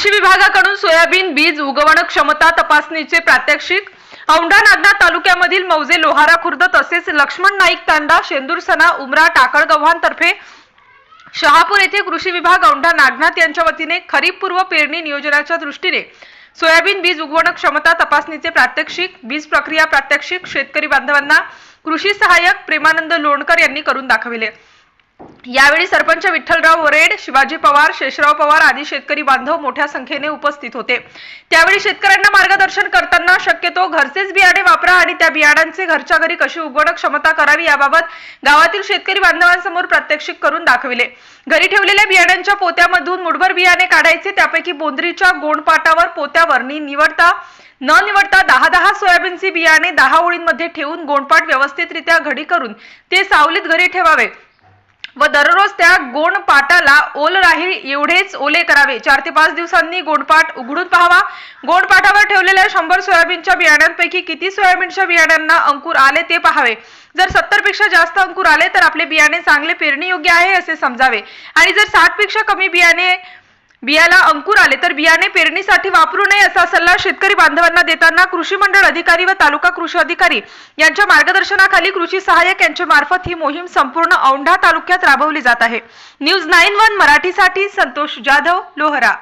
कृषी विभागाकडून सोयाबीन बीज उगवण क्षमता तपासणीचे प्रात्यक्षिक. औंढा नागनाथ तालुक्यामधील मौजे लोहारा खुर्द तसेच लक्ष्मण नाईक तांडा शेंदूरसना उमरा टाकळगव्हाण तर्फे शहापूर येथे कृषी विभाग औंढा नागनाथ यांच्या वतीने खरीप पूर्व पेरणी नियोजनाच्या दृष्टीने सोयाबीन बीज उगवण क्षमता तपासणीचे प्रात्यक्षिक बीज प्रक्रिया प्रात्यक्षिक शेतकरी बांधवांना कृषी सहाय्यक प्रेमानंद लोणकर यांनी करून दाखविले. यावेळी सरपंच विठ्ठलराव वरेड शिवाजी पवार शेषराव पवार आदी शेतकरी बांधव मोठ्या संख्येने उपस्थित होते. त्यावेळी शेतकऱ्यांना मार्गदर्शन करताना शक्यतो घरचेच बियाणे वापरा आणि त्या बियाणांचे घरच्या घरी कशी उगवण क्षमता करावी याबाबत गावातील शेतकरी बांधवांसमोर प्रात्यक्षिक करून दाखविले. घरी ठेवलेल्या बियाण्यांच्या पोत्यामधून मुठभर बियाणे काढायचे त्यापैकी बोंद्रीच्या गोंडपाटावर पोत्यावर नि निवडता न निवडता दहा दहा सोयाबीनची बियाणे दहा ओळींमध्ये ठेवून गोंडपाट व्यवस्थितरित्या घडी करून ते सावलीत घरी ठेवावे. व दररोज त्या गोंडपाटाला ओल राहील एवढेच ओले करावे. चार ते पाच दिवसांनी गोंडपाट उघडून पाहावा. गोंडपाटावर ठेवलेल्या शंभर सोयाबीनच्या बियाण्यांपैकी किती सोयाबीनच्या बियाण्यांना अंकुर आले ते पाहावे. जर सत्तरपेक्षा जास्त अंकुर आले तर आपले बियाणे चांगले पेरणी योग्य आहे असे समजावे. आणि जर साठपेक्षा कमी बियाणे बियाला अंकुर आले तर बियाणे पेरणीसाठी वापरू नये असा सल्ला शेतकरी बांधवांना देताना कृषी मंडळ अधिकारी व तालुका कृषी अधिकारी यांच्या मार्गदर्शनाखाली कृषी सहाय्यक यांच्या मार्फत ही मोहीम संपूर्ण औंढा तालुक्यात राबवली जात आहे. न्यूज नाईन वन मराठीसाठी संतोष जाधव लोहरा.